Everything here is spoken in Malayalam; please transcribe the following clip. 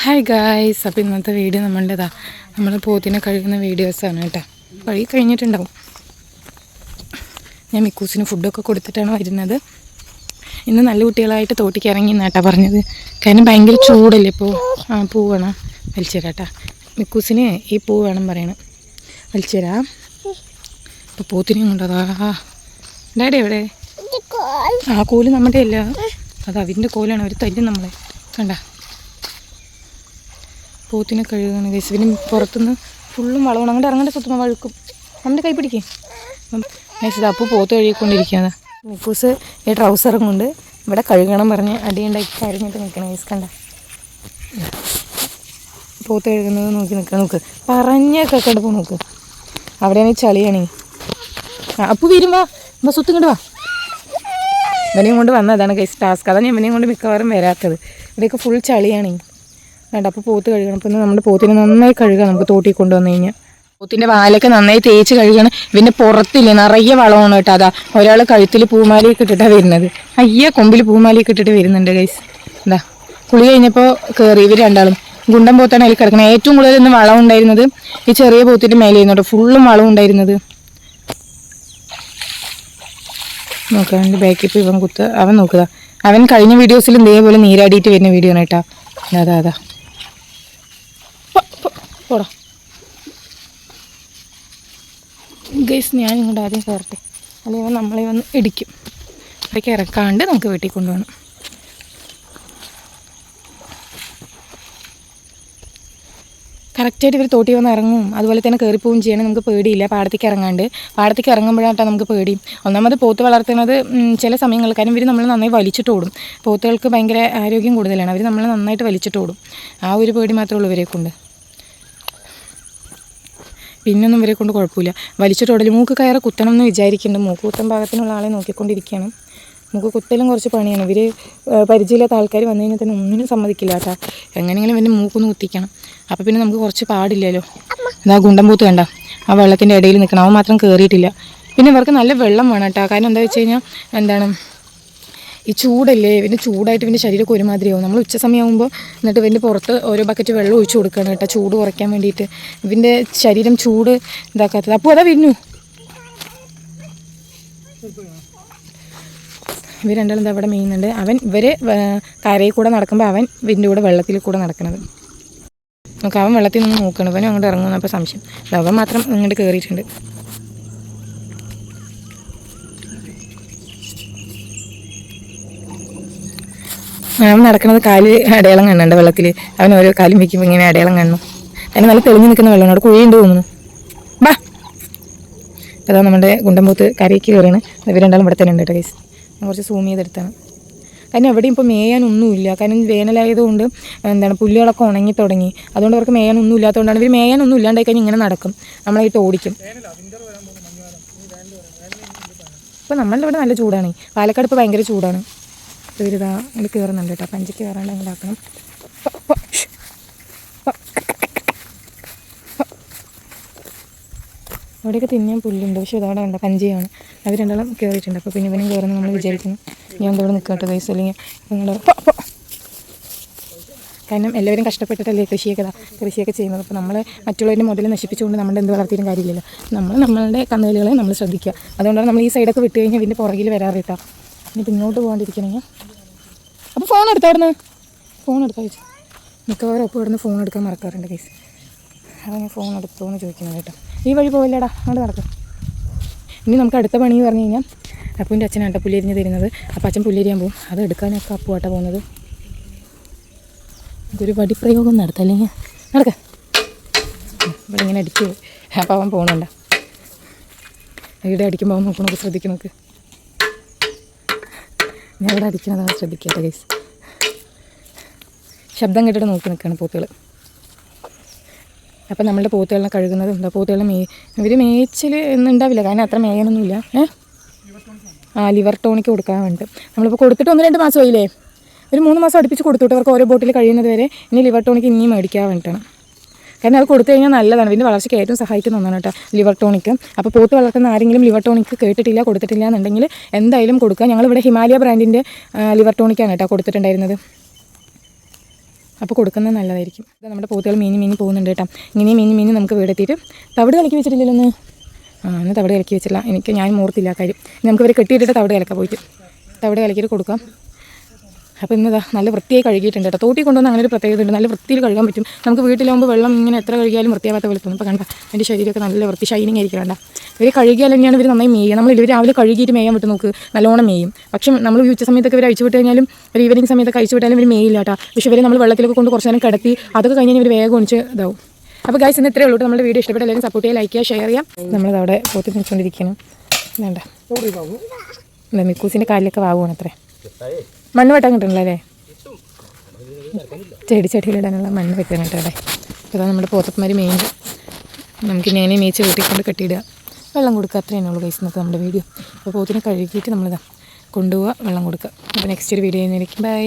ഹായ് ഗായ്സ് അപ്പോൾ ഇന്നത്തെ വീഡിയോ നമ്മളുടേതാ നമ്മൾ പോത്തിനെ കഴുകുന്ന വീഡിയോസാണ് കേട്ടോ. വഴി കഴിഞ്ഞിട്ടുണ്ടാവും. ഞാൻ മിക്കൂസിന് ഫുഡൊക്കെ കൊടുത്തിട്ടാണ് വരുന്നത്. ഇന്ന് നല്ല കുട്ടികളായിട്ട് തോട്ടിക്ക് ഇറങ്ങി എന്നാട്ടാ പറഞ്ഞത്. കാരണം ഭയങ്കര ചൂടല്ലേ ഇപ്പോൾ ആ പൂ വേണം. വലിച്ചേരാട്ടാ മിക്കൂസിന് ഈ പൂ വേണം പറയണം. വലിച്ചേരാ. ഇപ്പോൾ പോത്തിനെ കൊണ്ടതാ ഡാഡി എവിടെ? ആ കോൽ നമ്മുടെ അല്ല അത് അവരിന്റെ കോലാണ്. അവർ തല്ലും നമ്മളെ. കണ്ട? പോത്തിനെ കഴുകുകയാണ് ഗൈസ് പിന്നെ പുറത്തുനിന്ന് ഫുള്ളും വളവണം അങ്ങോട്ട് ഇറങ്ങേണ്ട സ്വത്തുമ്പോൾ വഴുക്കും. നമ്മുടെ കൈ പിടിക്കേ. ഗൈസ് ഇത് അപ്പോൾ പോത്ത് കഴുകിക്കൊണ്ടിരിക്കുകയാണ്. മിക്കൂസ് ഈ ട്രൗസറും കൊണ്ട് ഇവിടെ കഴുകണം പറഞ്ഞ് അടിയുണ്ടാക്കി കരഞ്ഞിട്ട് നിൽക്കണം ഗൈസ് കണ്ട. പോത്ത് കഴുകുന്നത് നോക്കി നിൽക്കാം നോക്ക്. പറഞ്ഞൊക്കെ കിടപ്പ് നോക്ക്. അവിടെയാണെങ്കിൽ ചളിയാണേ. അപ്പു വീരും വാ. വാ സ്വത്ത് ഇങ്ങോട്ട് വാ. ഇവനെയും കൊണ്ട് വന്നതാണ് ഗൈസ് ടാസ്ക് അതാണ് ഇവനെയും കൊണ്ട് മിക്കവാറും വരാത്തത്. ഇവിടെയൊക്കെ ഫുൾ ചളിയാണ്. വേണ്ട അപ്പോൾ പോത്ത് കഴുകണം. അപ്പം നമ്മുടെ പോത്തിനെ നന്നായി കഴുകാം നമുക്ക് തോട്ടിൽ കൊണ്ടുവന്നു കഴിഞ്ഞാൽ പോത്തിന്റെ വാലൊക്കെ നന്നായി തേച്ച് കഴുകണം. പിന്നെ പുറത്തില്ലേ നിറയെ വളമാണ് കേട്ടോ അതാ. ഒരാൾ കഴുത്തിൽ പൂമാലയൊക്കെ ഇട്ടിട്ടാണ് വരുന്നത്. അയ്യ കൊമ്പിൽ പൂമാലയൊക്കെ ഇട്ടിട്ട് വരുന്നുണ്ട് ഗൈസ് എന്താ കുളി കഴിഞ്ഞപ്പോൾ കയറി ഇവർ രണ്ടാളും. ഗുണ്ടൻ പോത്താണ് അതിൽ കിടക്കുന്നത് ഏറ്റവും കൂടുതൽ ഇന്ന് വളം ഉണ്ടായിരുന്നത് ഈ ചെറിയ പോത്തിന്റെ മേലെ കേട്ടോ. ഫുള്ളും വളം ഉണ്ടായിരുന്നത്. നോക്കാം എന്റെ ബാക്കിൽ ഇവൻ കുത്ത് അവൻ നോക്കുക അവൻ കഴിഞ്ഞ വീഡിയോസിലും ഇതേപോലെ നീരാടിയിട്ട് വരുന്ന വീഡിയോ ആണ് കേട്ടോ. അതാ അതാ പോടാ. ഗൈസ് ഞാൻ ഇങ്ങോട്ട് ആദ്യം കയറട്ടെ. അല്ലെങ്കിൽ നമ്മളെ വന്ന് ഇടിക്കും. അതൊക്കെ ഇറക്കാണ്ട് നമുക്ക് വീട്ടിൽ കൊണ്ടുപോകണം. കറക്റ്റായിട്ട് ഇവർ തോട്ടി വന്ന് ഇറങ്ങും. അതുപോലെ തന്നെ കയറിപ്പോവും ചെയ്യണം. നമുക്ക് പേടിയില്ല. പാടത്തേക്ക് ഇറങ്ങാണ്ട്. പാടത്തേക്ക് ഇറങ്ങുമ്പോഴാട്ടാ നമുക്ക് പേടി ഒന്നാമത് പോത്ത് വളർത്തുന്നത് ചില സമയങ്ങളിൽ കാരണം ഇവർ നമ്മൾ നന്നായി വലിച്ചിട്ട് ഓടും. പോത്തുകൾക്ക് ഭയങ്കര ആരോഗ്യം കൂടുതലാണ്. അവർ നമ്മൾ നന്നായിട്ട് വലിച്ചിട്ട് ഓടും. ആ ഒരു പേടി മാത്രമേ ഉള്ളൂ ഇവരെ കൊണ്ട് പിന്നൊന്നും ഇവരെ കൊണ്ട് കുഴപ്പമില്ല. വലിച്ചിട്ടോടൽ മൂക്ക് കയറി കുത്തണം എന്ന് വിചാരിക്കുന്നുണ്ട്. മൂക്ക് കുത്തൻ ഭാഗത്തിനുള്ള ആളെ നോക്കിക്കൊണ്ടിരിക്കുകയാണ്. മൂക്ക് കുത്തലും കുറച്ച് പണിയാണ്. ഇവർ പരിചയമില്ലാത്ത ആൾക്കാർ വന്നു കഴിഞ്ഞാൽ തന്നെ ഒന്നിനും സമ്മതിക്കില്ല. കേട്ടോ എങ്ങനെയെങ്കിലും ഇവന്റെ മൂക്കൊന്ന് കുത്തിക്കണം. അപ്പോൾ പിന്നെ നമുക്ക് കുറച്ച് പാടില്ലല്ലോ. എന്നാ ഗുണ്ടമ്പൂത്ത് പൂത്ത് കണ്ട. ആ വെള്ളത്തിന്റെ ഇടയിൽ നിൽക്കണം. അവൻ മാത്രം കയറിയിട്ടില്ല പിന്നെ ഇവർക്ക് നല്ല വെള്ളം വേണം കേട്ടോ. കാരണം എന്താ വെച്ച് കഴിഞ്ഞാൽ എന്താണ് ഈ ചൂടല്ലേ? ഇവന് ചൂടായിട്ട് ഇവന്റെ ശരീരമൊക്കെ ഒരുമാതിരിയാവും നമ്മൾ ഉച്ച സമയമാകുമ്പോൾ എന്നിട്ട് ഇവന്റെ പുറത്ത് ഓരോ ബക്കറ്റ് വെള്ളം ഒഴിച്ചു കൊടുക്കണം കേട്ടോ ചൂട് കുറയ്ക്കാൻ വേണ്ടിയിട്ട്. ഇവന്റെ ശരീരം ചൂട് ഇതാക്കാത്തത്. അപ്പോൾ അതാ വിന്നു ഇവർ രണ്ടാളും ഇത് അവിടെ മെയ്യുന്നുണ്ട് അവൻ ഇവർ കരയിൽ കൂടെ നടക്കുമ്പോൾ അവൻ ഇവന്റെ കൂടെ വെള്ളത്തിൽ കൂടെ നടക്കണത്. നമുക്ക് അവൻ വെള്ളത്തിൽ നിന്ന് നോക്കണം. ഇവനും അങ്ങോട്ട് ഇറങ്ങുന്നപ്പോൾ സംശയം. ദാ അവൻ മാത്രം ഇങ്ങോട്ട് കയറിയിട്ടുണ്ട് അവൻ നടക്കുന്നത് കാൽ അടയാളം കാണുന്നുണ്ട് വെള്ളത്തിൽ അവൻ ഓരോ കാലും വയ്ക്കുമ്പോൾ ഇങ്ങനെ അടയാളം കാണുന്നു അതിന് നല്ല തെളിഞ്ഞു നിൽക്കുന്ന വെള്ളമാണ്. അവിടെ കുഴിയുണ്ട് തോന്നുന്നു. ബാ. അതാ നമ്മുടെ ഗുണ്ടമ്പൂത്ത് കരയ്ക്ക് കയറിയാണ്. ഇവർ രണ്ടാളും ഇവിടെ തന്നെ ഉണ്ട് കേട്ടോ കേസ് കുറച്ച് സൂം ചെയ്തെടുത്താണ്. കാരണം എവിടെയും ഇപ്പോൾ മേയാനൊന്നുമില്ല കാരണം വേനലായതുകൊണ്ട് എന്താണ് പുല്ലുകളൊക്കെ ഉണങ്ങി തുടങ്ങി. അതുകൊണ്ട് അവർക്ക് മേയാനൊന്നും ഇല്ലാത്തതുകൊണ്ടാണ്. ഇവർ മേയാനൊന്നും ഇല്ലാണ്ടായി കഴിഞ്ഞാൽ ഇങ്ങനെ നടക്കും. നമ്മളായിട്ട് ഓടിക്കും. ഇപ്പോൾ നമ്മളുടെ ഇവിടെ നല്ല ചൂടാണ്. പാലക്കാട് ഇപ്പോൾ ഭയങ്കര ചൂടാണ്. ഇവരിതാ കയറുന്നുണ്ട് കേട്ടോ. പഞ്ചയ്ക്ക് കയറാണ്ട് ആക്കണം അവിടെയൊക്കെ തിന്നാൻ പുല്ലുണ്ട്. പക്ഷേ ഇതവിടെ ഉണ്ട് പഞ്ചിയാണ്. അവർ രണ്ടാളും കയറിയിട്ടുണ്ട് അപ്പോൾ പിന്നെ ഇവനും കയറുന്നു നമ്മൾ വിചാരിക്കുന്നു. ഞാൻ ഇവിടെ നിൽക്കട്ടെ പൈസ അല്ലെങ്കിൽ നിങ്ങളുടെ കാരണം എല്ലാവരും കഷ്ടപ്പെട്ടിട്ടല്ലേ കൃഷിയൊക്കെ കൃഷിയൊക്കെ ചെയ്യുന്നത്. അപ്പോൾ നമ്മൾ മറ്റുള്ളവരുടെ മുതൽ നശിപ്പിച്ചുകൊണ്ട് നമ്മുടെ എന്ത് വളർത്തിയിട്ടും കാര്യമില്ലല്ലോ. നമ്മൾ നമ്മളുടെ കന്നുകാലികളെ നമ്മൾ ശ്രദ്ധിക്കുക. അതുകൊണ്ടാണ് നമ്മൾ ഈ സൈഡൊക്കെ വിട്ട് കഴിഞ്ഞാൽ ഇതിന്റെ പുറകിൽ വരാറ് കേട്ടോ ഇനി ഇങ്ങോട്ട് പോകാണ്ടിരിക്കണമെങ്കിൽ അപ്പോൾ ഫോൺ എടുത്തോ ഫോൺ എടുത്തോ ചോദിച്ചു. മിക്കവാറും അപ്പോൾ ഇവിടുന്ന് ഫോൺ എടുക്കാൻ മറക്കാറുണ്ട് കേസ് അതാണ് ഫോൺ എടുത്തോ എന്ന് ചോദിക്കുന്നത് കേട്ടോ. ഈ വഴി പോവില്ലടാ അങ്ങോട്ട് നടക്കും. ഇനി നമുക്ക് അടുത്ത പണി എന്ന് പറഞ്ഞു കഴിഞ്ഞാൽ അപ്പൂന്റെ അട്ട പുല്ലിരിഞ്ഞ് തരുന്നത്. അപ്പം അച്ഛൻ പുല്ലിരിയാൻ പോകും അത് എടുക്കാനൊക്കെ അപ്പുവാട്ട പോകുന്നത്. ഇതൊരു വടിപ്രയോഗം നടത്താം അല്ലെങ്കിൽ നടക്ക. ഇവിടെ ഇങ്ങനെ അടിച്ച് അപ്പം അവൻ പോകണണ്ട ഇവിടെ അടിക്കുമ്പോൾ അവൻ നോക്കണമൊക്കെ ശ്രദ്ധിക്കണമൊക്കെ ഞാൻ ഇവിടെ അടിക്കണതാണ് ശ്രദ്ധിക്കട്ടെ ഗൈസ് ശബ്ദം കേട്ടിട്ട് നോക്കി നിൽക്കുകയാണ് പോത്തുകൾ അപ്പം നമ്മളുടെ പോത്തുകളെ കഴുകുന്നത് എന്താ പോത്തുകളെ മേ ഇവർ മേച്ചിൽ ഉണ്ടാവില്ല. കാരണം അത്ര മേയാനൊന്നുമില്ല ഏഹ് ആ ലിവർ ടോണിക്ക് കൊടുക്കാൻ വേണ്ടി. നമ്മളിപ്പോൾ കൊടുത്തിട്ട് ഒന്ന് രണ്ട് മാസം ആയില്ലേ? ഒരു മൂന്ന് മാസം അടുപ്പിച്ച് കൊടുത്തിട്ട് അവർക്ക് ഓരോ ബോട്ടിൽ കഴിയുന്നത് വരെ ഇനി ലിവർ ടോണിക്ക് ഇനിയും മേടിക്കാൻ വേണ്ടിയിട്ടാണ്. കാരണം അത് കൊടുത്തു കഴിഞ്ഞാൽ നല്ലതാണ്. ഇതിന്റെ വളർച്ചയ്ക്ക് ഏറ്റവും സഹായിക്കുന്ന ഒന്നാണ് കേട്ടോ ലിവർ ടോണിക്ക്. അപ്പോൾ പോത്ത് വളർത്തുന്ന ആരെങ്കിലും ലിവർ ടോണിക്ക് കേട്ടിട്ടില്ല കൊടുത്തിട്ടില്ല എന്നുണ്ടെങ്കിൽ എന്തായാലും കൊടുക്കുക. ഞങ്ങളിവിടെ ഹിമാലയ ബ്രാൻഡിന്റെ ലിവർ ടോണിക്കാണ് കേട്ടോ കൊടുത്തിട്ടുണ്ടായിരുന്നത്. അപ്പോൾ കൊടുക്കുന്നത് നല്ലതായിരിക്കും. നമ്മുടെ പോത്തുകൾ മീനി മീനി പോകുന്നുണ്ട് കേട്ടോ. ഇങ്ങനെ മീനി മീനി നമുക്ക് വീടെത്തിയിട്ട് തവിട് കലക്കി വെച്ചിട്ടില്ലല്ലോ ഒന്ന് ആ ഒന്ന് തവിട് കലക്കി വെച്ചില്ല എനിക്ക് ഞാൻ മൂർത്തില്ല കാര്യം. നമുക്ക് ഇവരെ കെട്ടിയിട്ടിട്ട് തവിട് കലക്കാൻ പോയിട്ട്. തവിട് കലക്കിയിട്ട് കൊടുക്കാം. അപ്പോൾ ഇന്നതാ നല്ല വൃത്തിയായി കഴുകിയിട്ടുണ്ട് കേട്ടോ. തോട്ടി കൊണ്ടുവന്ന് അങ്ങനെ ഒരു പ്രത്യേകത ഉണ്ട് നല്ല വൃത്തിയിൽ കഴുകാൻ പറ്റും. നമുക്ക് വീട്ടിലാകുമ്പോൾ വെള്ളം ഇങ്ങനെ എത്ര കഴുകിയാലും വൃത്തിയാവാത്ത പോലെ തോന്നും. ഇപ്പോൾ കണ്ട എന്റെ ശരീരമൊക്കെ നല്ല വൃത്തി ഷൈനിങ് ആയിരിക്കും കണ്ട. ഇവർ കഴുകിയാൽ തന്നെയാണ് ഇവർ നന്നായി മേയുക. നമ്മൾ ഇവർ രാവിലെ കഴുകിയിട്ട് മേയാൻ വിട്ട് നോക്ക് നല്ലോണം മേയും. പക്ഷേ നമ്മൾ ഈ ഉച്ച സമയത്തൊക്കെ ഇവർ അഴിച്ചു വിട്ട് കഴിഞ്ഞാലും ഒരു ഈവനിങ് സമയത്തൊക്കെ അഴിച്ചു വിട്ടാലും ഇവർ മേയില്ല കേട്ടോ. പക്ഷേ ഇവരെ നമ്മൾ വെള്ളത്തിലൊക്കെ കൊണ്ട് കുറച്ച് നേരം കിടത്തി അതൊക്കെ കഴിഞ്ഞാൽ ഇവർ വേഗം ഒണിച്ച് ഇതാവും. അപ്പോൾ ഗൈസ് ഇന്ന് ഇത്രയേ ഉള്ളൂ നമ്മുടെ വീഡിയോ ഇഷ്ടപ്പെട്ട എല്ലാവരും സപ്പോർട്ട് ചെയ്യുക ലൈക്ക് ചെയ്യുക ഷെയർ ചെയ്യാം നമ്മളിതവിടെ അവിടെ പോത്തി നിൽച്ചുകൊണ്ടിരിക്കണം വേണ്ട മിക്കൂസിന്റെ കാലിലൊക്കെ വാവുകയാണ് അത്രേ. മണ്ണ് വെട്ടാൻ കിട്ടണല്ലേ ചെടി ചെടിയിലിടാനുള്ള മണ്ണ് വെക്കാൻ കേട്ടോ അവിടെ അപ്പോൾ നമ്മുടെ പോത്തന്മാർ മെയിൻ നമുക്ക് ഇനി മേച്ച് വീട്ടിൽ കൊണ്ട് കെട്ടിയിടുക. വെള്ളം കൊടുക്കുക അത്രയേ ഉള്ളൂ കൈസ് നമുക്ക് നമ്മുടെ വീഡിയോ അപ്പോൾ പോത്തിനെ കഴുകിയിട്ട് നമ്മളിതാ കൊണ്ടുപോവുക വെള്ളം കൊടുക്കുക. അപ്പോൾ നെക്സ്റ്റ് ഒരു വീഡിയോ ചെയ്യുന്നതായിരിക്കും ബൈ